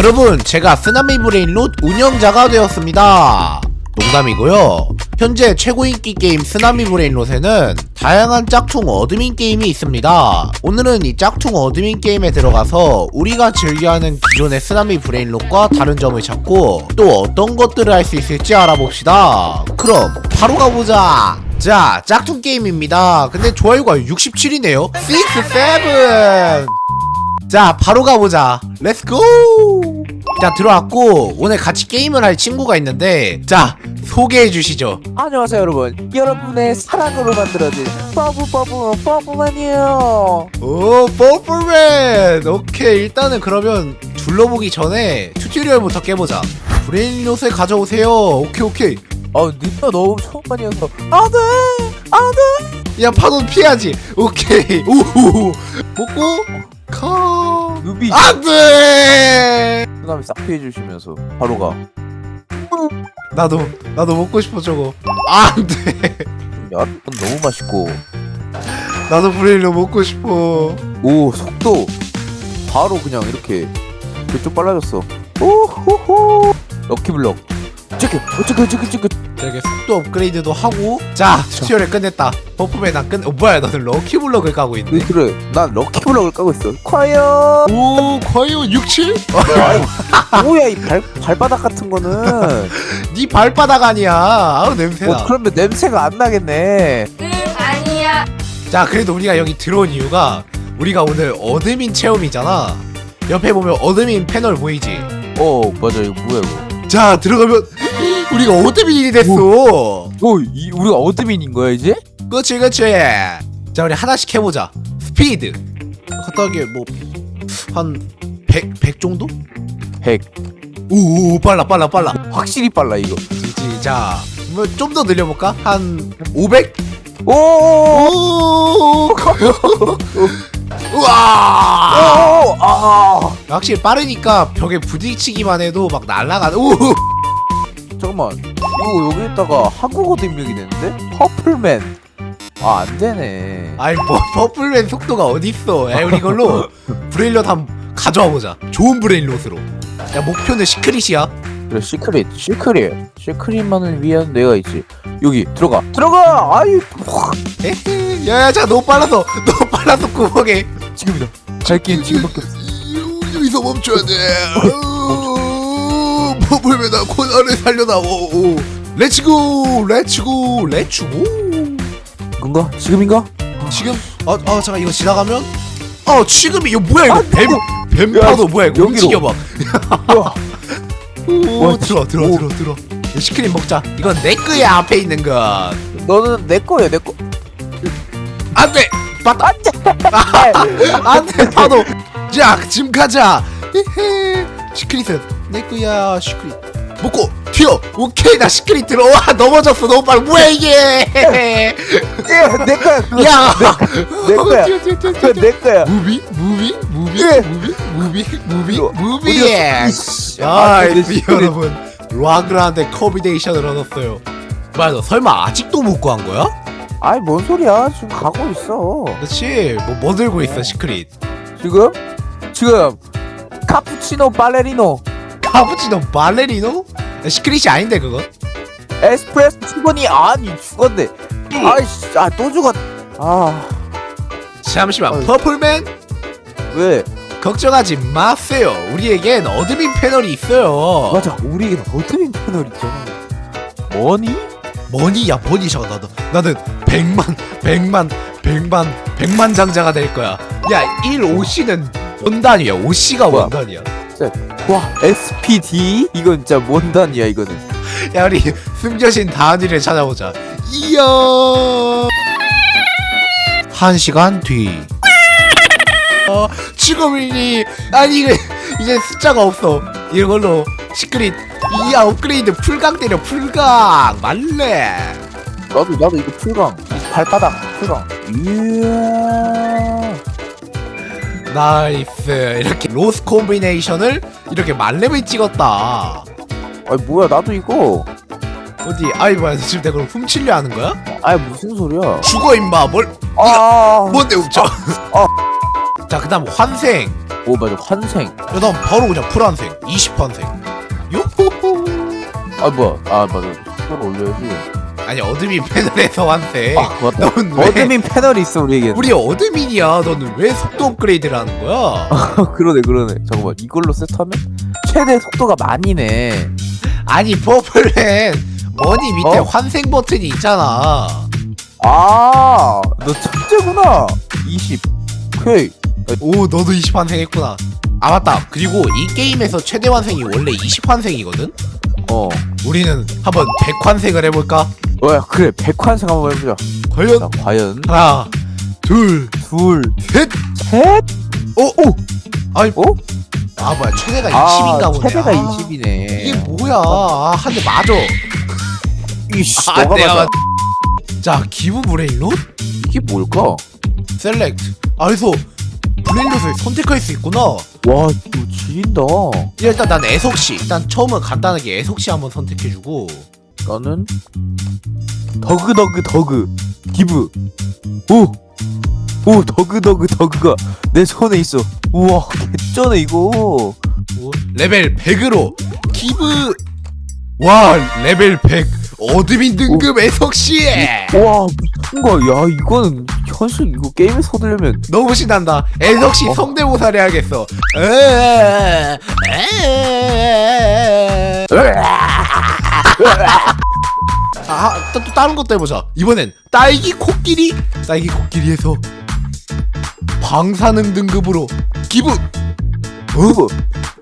여러분 제가 쓰나미 브레인롯 운영자가 되었습니다. 농담이고요. 현재 최고 인기 게임 쓰나미 브레인롯에는 다양한 짝퉁 어드민 게임이 있습니다. 오늘은 이 짝퉁 어드민 게임에 들어가서 우리가 즐겨하는 기존의 쓰나미 브레인롯과 다른 점을 찾고 또 어떤 것들을 할 수 있을지 알아봅시다. 그럼 바로 가보자. 자 짝퉁 게임입니다. 근데 좋아요가 67이네요. 6, 7 자 바로 가보자. 렛츠고 자 들어왔고 오늘 같이 게임을 할 친구가 있는데 자 소개해 주시죠. 안녕하세요 여러분. 여러분의 사랑으로 만들어진 버브 버브만이에요. 오 퍼플맨! 오케이 일단은 그러면 둘러보기 전에 튜토리얼부터 깨보자. 브레인롯을 가져오세요. 오케이 오케이. 아 니가 너무 처음만이어서. 안돼 안돼 야 파도 피해야지. 오케이. 오호 먹고 가 누비. 안돼! 그다음에 싹 피해주시면서 바로 가. 나도 나도 먹고 싶어 저거. 안돼! 야, 너무 맛있고. 나도 브레인롯 먹고 싶어. 오 속도! 바로 그냥 이렇게 좀 빨라졌어. 오호호! 럭키블럭. 찌그 어찌그 어찌그 어찌그 자, 이렇게 속도 업그레이드도 하고. 자 튜토리얼 끝냈다. 버프맨 안끝. 어, 뭐야 너는 럭키블럭을 까고 있네. 왜 그래? 난 럭키블럭을 까고 있어. 과연 오 과연 67? 뭐야 이 발, 발바닥 같은 거는. 네 발바닥 아니야. 아우 냄새나. 어, 그러면 냄새가 안 나겠네. 응 아니야. 자 그래도 우리가 여기 들어온 이유가 우리가 오늘 어드민 체험이잖아. 옆에 보면 어드민 패널 보이지? 어 맞아. 이거 뭐야 이거? 자 들어가면 우리가 어드민이 됐어. 오. 이, 우리가 어드민인 거야 이제? 그치 그치. 자 우리 하나씩 해보자. 스피드. 간단하게 뭐한 100, 100 정도? 100오 빨라 빨라 빨라. 확실히 빨라 이거. 지지 자뭐 좀 더 늘려볼까? 한 500? 오 오 우와! 오, 아. 확실히 빠르니까 벽에 부딪히기만 해도 막 날아가는 오 잠깐만 이거 여기에다가 한국어도 입력이 되는데? 퍼플맨 아 안되네 아이 뭐 퍼플맨 속도가 어딨어 야 우리 이걸로 브레인롯 한번 가져와 보자 좋은 브레인롯으로 야 목표는 시크릿이야 그래 시크릿 시크릿 시크릿만을 위한 내가 있지 여기 들어가 들어가 아이 에헤 야야 자 너무 빨라서 너무 빨라서 구멍에 지금이다 갈 길은 지금밖에 없어 여- 여기서 멈춰야 돼 어, 퍼플맨아 코너를 살려다오 렛츠고 렛츠고 렛츠고. 그건가? 지금인가? 지금? 아, 아 잠깐 이거 지나가면? 어 지금이 이거 뭐야 이거? 아, 뱀 뱀파도 야, 뭐야 이거? 여기로. 움직여봐. 와. 오 와, 들어 들어 오. 들어 들어 시크릿 먹자. 이건 내 거야 앞에 있는 건. 너는 내 거야 내 거. 안돼! 맞다 안돼. 파도. 자 지금 가자. 헤헤 시크릿은 내 거야 시크릿. 먹고 튀어! 오케이 나 시크릿 들어. 와 넘어졌어. 너무 빨라. 뭐야 이게? 내 거야. 그거 야! 내 거야. 튀어, 튀어, 튀어, 그거 튀어. 내 거야. 무비? 무비? 무비? 예. 무비? 무비? 무비? 이거 무비! 어디? 이씨. 아, 아, 근데 이 시크릿. 여러분. 락그란데 커비데이션을 얻었어요. 뭐야 너 설마 아직도 못 구한 거야? 아이 뭔 소리야? 지금 가고 있어. 그렇지 뭐, 뭐 들고 있어 시크릿? 지금? 지금. 카푸치노 발레리노 카푸치노 발레리노? 시크릿이 아닌데 그건? 에스프레소 티보니 아니 죽었네 아이씨 아또 죽었 아 잠시만 어이. 퍼플맨 왜? 걱정하지 마세요 우리에겐 어드민 패널이 있어요 맞아 우리에겐 어드민 패널 있잖아 뭐니? 머니야 머니 잠깐 나도 나는 백만 백만 백만 백만 장자가 될 거야 야 1 5C는 원단위야 5C가 뭐야? 원단이야 와 SPD? 이건 진짜 뭔 단이야 이거는? 야 우리 숨겨진 다은이를 찾아보자. 이야! 한 시간 뒤. 어, 지금이니 아니 이게 이제 숫자가 없어. 이걸로 시크릿 이야 업그레이드 풀강 때려 풀강! 말래! 나도 나도 이거 풀강. 이 발바닥 풀강. 이야 나이스. 이렇게 로스 콤비네이션을 이렇게 만렙을 찍었다. 아니 뭐야 나도 이거. 어디? 아이 뭐야 지금 내가 그럼 훔치려 하는 거야? 아니 무슨 소리야? 죽어 임마. 뭘? 아 뭔데 훔쳐 자 그다음 환생. 오 맞아. 환생. 그다음 바로 그냥 풀환생. 20환생. 요호호. 아 뭐야. 아 맞아. 속도를 올려야지 아니 어드민 패널에서 환생 아 맞다. 넌 왜? 어드민 패널이 있어 우리에게 우리 어드민이야. 너는 왜 속도 업그레이드를 하는 거야? 그러네 그러네. 잠깐만 이걸로 세트하면? 최대 속도가 만이네. 아니 퍼플맨 머니 밑에 어? 환생 버튼이 있잖아. 아 너 천재구나. 20 오케이. 오 너도 20 환생 했구나. 아 맞다. 그리고 이 게임에서 최대 환생이 원래 20 환생이거든? 어. 우리는 한번 100 환생을 해볼까? 뭐야 그래 백환생 한번 해보자 과연? 자 과연. 하나 둘셋 둘셋. 오! 오! 아이 어? 아 뭐야 최대가 아 20인가 보네. 최대가 아, 20이네. 이게 뭐야? 아, 한 대 맞아. 이씨 아 너가 내가 맞아. 맞... 자 기브 브레인롯? 이게 뭘까? 셀렉트. 아 그래서 브레인롯을 선택할 수 있구나. 와 이거 지린다. 일단 난 애석시. 일단 처음은 간단하게 애석시 한번 선택해주고 나는 더그 더그 더그. 기브 오! 오 더그 더그 더그가 내 손에 있어. 우와 개쩌네 이거. 오, 레벨 100으로 기브 와 레벨 100 어드민 등급 애석시 와 미친 거야. 야 이거는 현실 이거 게임에서 얻으려면 너무 신난다. 애석시 어? 성대모사를 해야겠어. 에에에에에 에. 아, 또, 또 다른 것도 해보자. 이번엔 딸기 코끼리, 딸기 코끼리에서 방사능 등급으로 기분. 어?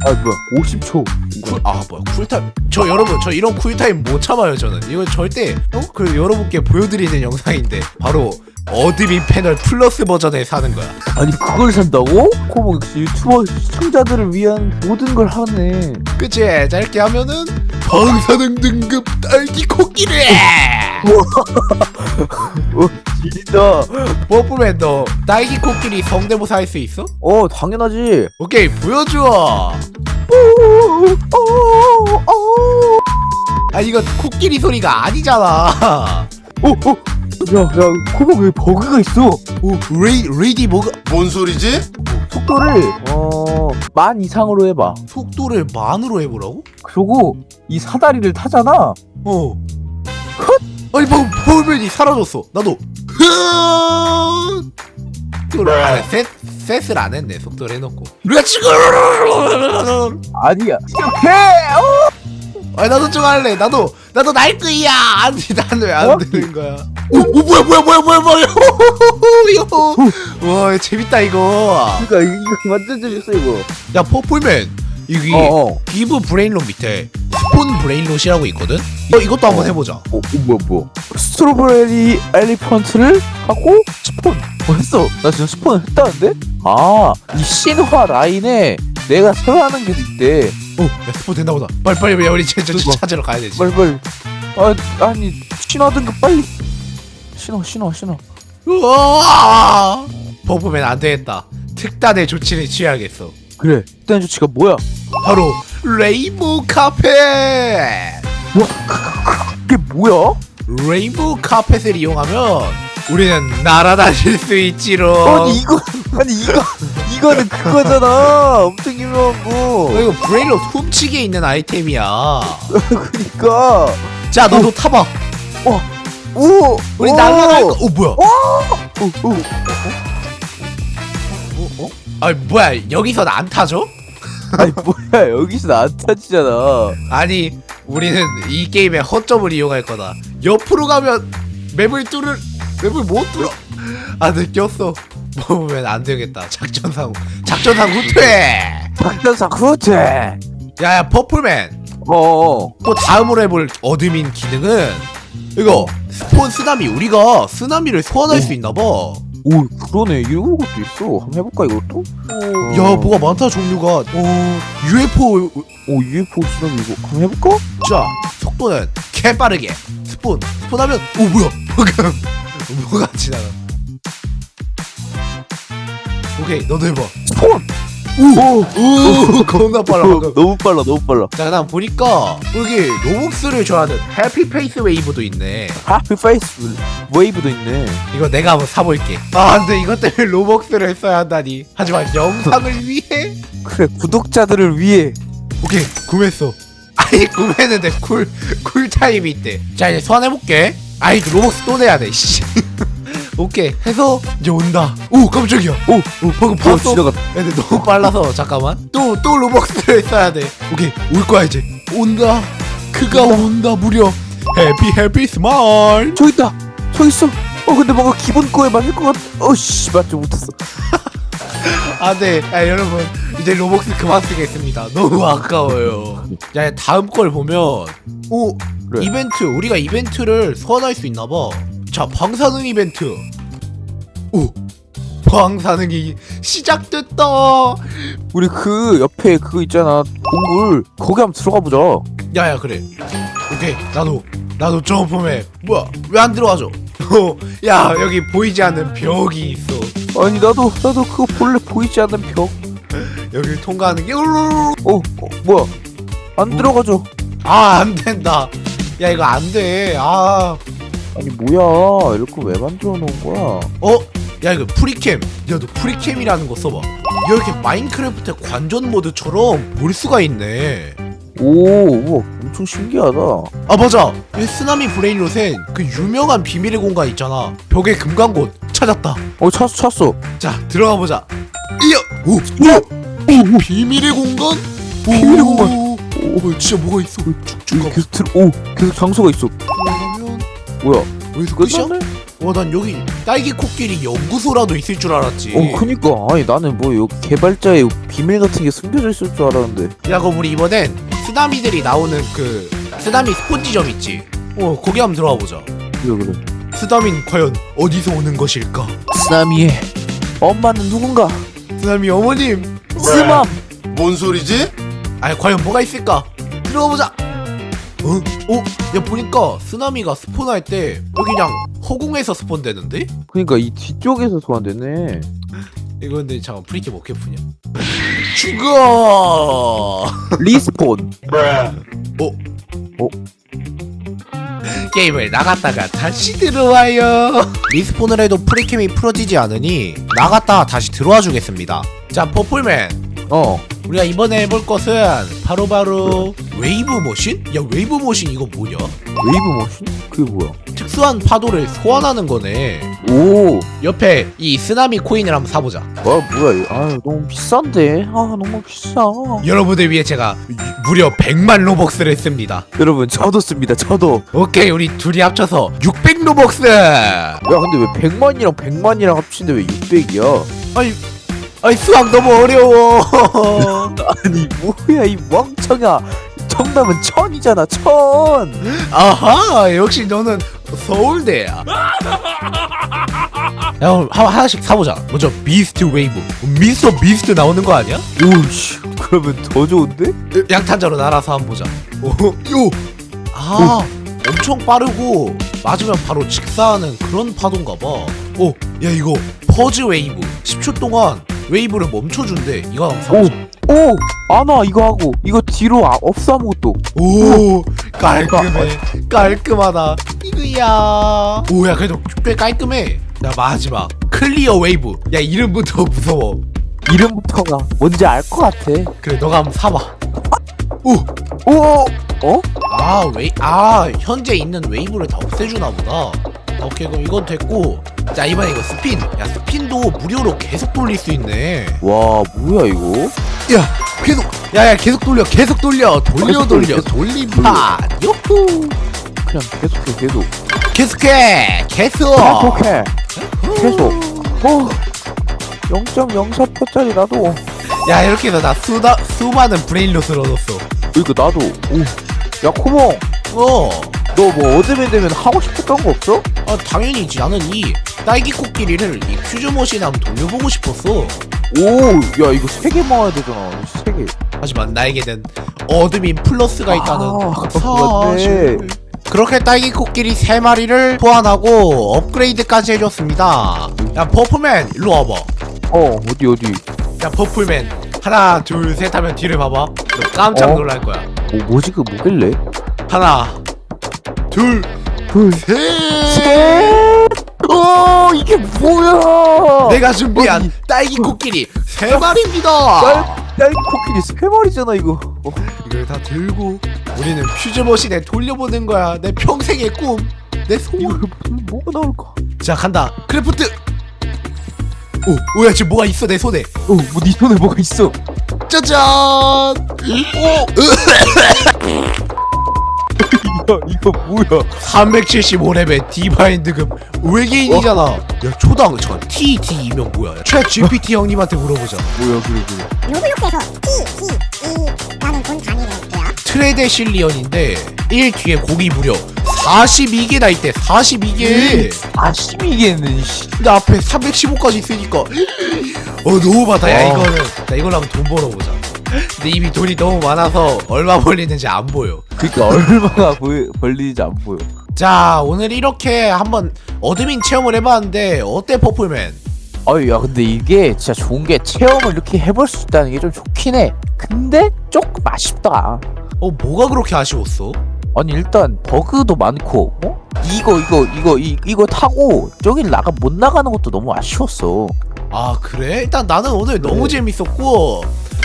아 뭐야 50초 쿨, 아 뭐야 쿨타임? 저 여러분 저 이런 쿨타임 못 참아요 저는. 이거 절대 어? 그 여러분께 보여드리는 영상인데 바로 어드민 패널 플러스 버전에 사는 거야. 아니 그걸 산다고? 코모 역시 유튜버 시청자들을 위한 모든 걸 하네 그치? 짧게 하면은 방사능 등급 딸기 코끼리. 어 진짜 버프맨 너 딸기 코끼리 성대모사 할 수 있어? 어 당연하지 오케이 보여줘. 아 이거 코끼리 소리가 아니잖아. 오, 오. 야, 야, 코모 왜 버그가 있어? 오 레이 레이디 뭐가 뭔 소리지? 속도를 어, 만 이상으로 해봐. 속도를 만으로 해보라고? 그리고 이 사다리를 타잖아. 어. 아니 방 버프맨이 사라졌어. 나도. 속도를 안 해. 셋 셋을 안 했네. 속도를 해놓고. 지금. 아니야. 이렇게. 어? 아니 나도 좀 할래. 나도 나도 날 거야. 아니 나는 왜안 정확히. 되는 거야? 오, 오 뭐야 뭐야 뭐야 뭐야 뭐야. 이거. 와 재밌다 이거. 그러니까 이거 완전 재밌어 이거. 야 퍼플맨 여기 어, 어. 기브 브레인롯 밑에 스폰 브레인롯이라고 있거든. 어 이것도 한번 해보자. 어, 어 뭐야 뭐야. 스트로베리 엘리펀트를 하고 스폰. 어 했어. 나 지금 스폰을 했다는데? 아, 이 신화 라인에 내가 서야 하는 게 있대. 어, 야 스폰 된다 보다. 빨리 빨리 우리 저, 저, 저. 찾으러 가야 되지. 빨리 빨리. 아, 아니 신화 등급 빨리. 신화 신화 신화. 우와! 버프맨 안 되겠다. 특단의 조치를 취해야겠어. 그래. 일단 조치가 뭐야? 바로 레인보우 카펫. 그게 뭐야? 레인보우 카펫을 이용하면 우리는 날아다닐 수 있지롱. 아니 이거 아니 이거 이거는 그거잖아. 엄청 유명한 어, 거. 이거 브레인롯 훔치기에 있는 아이템이야. 그러니까. 자, 너도 타봐. 오. 우리 오! 날아갈 거. 어, 뭐야? 오, 오. 어, 어? 아, 뭐야? 여기서는 안 타죠? 아니 뭐야 여기서 안 타지잖아. 아니, 우리는 이 게임의 허점을 이용할 거다. 옆으로 가면 맵을 뚫을 맵을 못 뚫어. 아, 느꼈어. 뭐 보면 안 되겠다. 작전상 작전상 후퇴. 박전사 후퇴. 야야 퍼플맨. 어. 또 다음으로 해볼 어드민 기능은 이거 스폰 쓰나미 우리가 쓰나미를 소환할 오. 수 있나봐. 오 그러네 이런 것도 있어. 한번 해볼까 이것도? 야 뭐가 많다 종류가. 어 UFO 오 UFO 수납 이거 한번 해볼까? 자 속도는 개 빠르게 스폰 스폰하면 오 뭐야 방금 뭐가 지나가. 오케이 너도 해봐. 스폰. 오, 오! 겁나 빨라 방금. 너무 빨라 너무 빨라. 자 그다음 보니까 여기 로복스를 좋아하는 해피 페이스 웨이브도 있네. 하피 페이스 웨이브도 있네. 이거 내가 한번 사볼게. 아 안돼 이것 때문에 로복스를 써야 한다니. 하지만 영상을 위해? 그래 구독자들을 위해. 오케이 구매했어. 아니 구매했는데 쿨 쿨타임이 있대. 자 이제 소환해볼게 아이 로복스 또 내야 돼 씨. 오케이. 해서 이제 온다. 오 깜짝이야. 오 오 방금 오, 봤어. 지나갔다. 근데 너무 빨라서 잠깐만. 또 또 로벅스를 써야 돼. 오케이 올 거야 이제. 온다. 그가 온다. 무려. 해피 해피 스마일 저기 있다. 저기 있어. 어 근데 뭔가 기본 거에 맞을 것 같... 어씨 맞지 못했어. 아네. 아, 여러분 이제 로벅스 그만 쓰겠습니다. 너무 아까워요. 야 다음 걸 보면 오 그래. 이벤트 우리가 이벤트를 소환할 수 있나 봐. 자 방사능 이벤트. 오 방사능이 시작됐다. 우리 그 옆에 그거 있잖아. 동굴. 거기 한번 들어가 보자. 야야 그래. 오케이. 나도 나도 점프맨. 뭐야? 왜안 어, 야 여기 보이지 않는 벽이 있어. 아니 나도 나도 그거 본래 보이지 않는 벽. 여기 통과하는 게. 어, 어 뭐야? 안 들어가죠. 아 안 된다 야 이거 안돼 아. 아니 뭐야? 이렇게 왜 만들어 놓은 거야? 어? 야 이거 프리캠. 야 너 프리캠이라는 거 써봐. 이렇게 마인크래프트 관전 모드처럼 볼 수가 있네. 오 우와 엄청 신기하다. 아 맞아. 이 쓰나미 브레인롯엔 그 유명한 비밀의 공간 있잖아. 벽에 금강곳 찾았다. 어 찾았어 찾았어. 자 들어가 보자. 이야 오, 오, 오! 비밀의 공간? 비밀의 오, 공간. 오 진짜 뭐가 있어? 쭉쭉 가봐 계속 오 계속 장소가 있어. 그러면 뭐야? 여기서 끝이야? 끝났네? 와난 여기 딸기 코끼리 연구소라도 있을 줄 알았지. 어 그니까. 아니 나는 뭐 여기 개발자의 비밀 같은 게 숨겨져 있을 줄 알았는데. 야 그럼 우리 이번엔 쓰나미들이 나오는 그 쓰나미 스폰지점 있지? 어 거기 한번 들어가 보자. 그래 그래. 쓰나미는 과연 어디서 오는 것일까? 쓰나미의 엄마는 누군가? 쓰나미 어머님! 쓰맘! 뭔 소리지? 아 과연 뭐가 있을까 들어가 보자 어? 어? 야 보니까 쓰나미가 스폰할 때 여기 그냥 허공에서 스폰되는데? 그니까 이 뒤쪽에서 소환됐네 이거 근데 잠깐 프리키 어떻게 푸냐 죽어 리스폰 어? 어? 게임을 나갔다가 다시 들어와요 리스폰을 해도 프리캠이 풀어지지 않으니 나갔다 다시 들어와 주겠습니다 자 퍼플맨 어. 우리가 이번에 해볼 것은 바로바로 웨이브 모신? 야 웨이브 모신 이거 뭐냐? 웨이브 모션? 그게 뭐야? 특수한 파도를 소환하는 거네. 오. 옆에 이 쓰나미 코인을 한번 사보자. 아 뭐야 이거? 아 너무 비싼데? 아 너무 비싸. 여러분을 위해 제가 유- 무려 100만 로벅스를 씁니다. 여러분 저도 씁니다 저도. 오케이 우리 둘이 합쳐서 600 로벅스! 야 근데 왜 100만이랑 100만이랑 합친데 왜 600이야? 아니 아니 수학 너무 어려워. 아니 뭐야 이 멍청아. 정답은 천이잖아 천. 아하 역시 너는 서울대야. 야 그럼 하, 하나씩 사보자. 먼저 미스트 웨이브. 미스터 미스트 나오는 거 아니야? 오씨 그러면 더 좋은데? 양탄자로 날아서 한번 보자. 오, 아 엄청 빠르고 맞으면 바로 직사하는 그런 파도인가 봐오 야 이거 퍼즈 웨이브. 10초 동안 웨이브를 멈춰준대. 이거 한번 사보자 오! 안와 이거 하고 이거 뒤로 아, 없어 아무것도. 오 깔끔해. 깔끔하다. 이거야. 오야 그래도 꽤 깔끔해. 야 마지막. 클리어 웨이브. 야 이름부터 무서워. 이름부터가 뭔지 알 것 같아. 그래 너가 한번 사봐. 오! 어? 아 웨이 아 현재 있는 웨이브를 다 없애주나 보다 오케이 그럼 이건 됐고. 자 이번에 이거 스핀. 야 스핀도 무료로 계속 돌릴 수 있네. 와 뭐야 이거? 야 계속 야야 계속 돌려 계속 돌려. 돌려 계속 돌려, 돌려. 계속 돌림판 요후 그냥 계속해 계속. 계속해 계속. 계속해. 계속. 어 0.04%짜리 나도. 야 이렇게 해서 나 수다, 수많은 브레인로스를 얻었어. 이거 나도. 오야 코몽 어 너 뭐 어드맨 되면 하고 싶었던 거 없어? 아, 당연히지. 나는 이 딸기 코끼리를 이 퓨즈 머신에 한번 돌려보고 싶었어. 오 야 이거 세 개 모아야 되잖아. 세 개. 하지만 나에게는 어드민 플러스가 있다는 아, 사실 그렇게 딸기 코끼리 세마리를 소환하고 업그레이드까지 해줬습니다. 야 버프맨 일로 와봐. 어 어디 어디? 야 버프맨 하나 둘 셋 하면 뒤를 봐봐. 너 깜짝 어? 놀랄 거야. 뭐 뭐지? 그 뭐길래? 하나 둘, 둘셋. 셋. 어 이게 뭐야? 내가 준비한 아니. 딸기 코끼리. 세 마리입니다. 딸 코끼리 세 마리잖아 이거. 어, 이걸 다 들고 우리는 퓨즈 머신에 돌려보는 거야. 내 평생의 꿈내 이거 소원 뭐가 나올까? 자 간다. 크래프트. 오 오야 지금 뭐가 있어 내 손에? 어뭐네 손에 뭐가 있어? 짜잔. 오. 야 이거 뭐야? 375레벨 디바인 등급 외계인이잖아. 야 초당 저 TT이면 뭐야? 최 GPT 형님한테 물어보자. 뭐야 그래 그래. 로블록스에서 TTE라는 돈 단위를 돼요. 트레데 실리언인데 1 뒤에 고기 무려. 42개나 있대 42개. 아 심이겠는 씨. 근데 앞에 315까지 있으니까. 어 너무 많다. 야 와. 이거는 나 이걸로 한번 돈 벌어보자 근데 이미 돈이 너무 많아서 얼마 벌리는지 안 보여 그러니까 얼마나 보이, 벌리는지 안 보여. 자 오늘 이렇게 한번 어드민 체험을 해봤는데 어때 퍼플맨? 아유 야 근데 이게 진짜 좋은 게 체험을 이렇게 해볼 수 있다는 게 좀 좋긴 해. 근데 조금 아쉽다. 어 뭐가 그렇게 아쉬웠어? 아니 일단 버그도 많고 어? 이거 이거 이거 이, 이거 타고 저기 나가 못 나가는 것도 너무 아쉬웠어. 아 그래? 일단 나는 오늘 너무 네. 재밌었고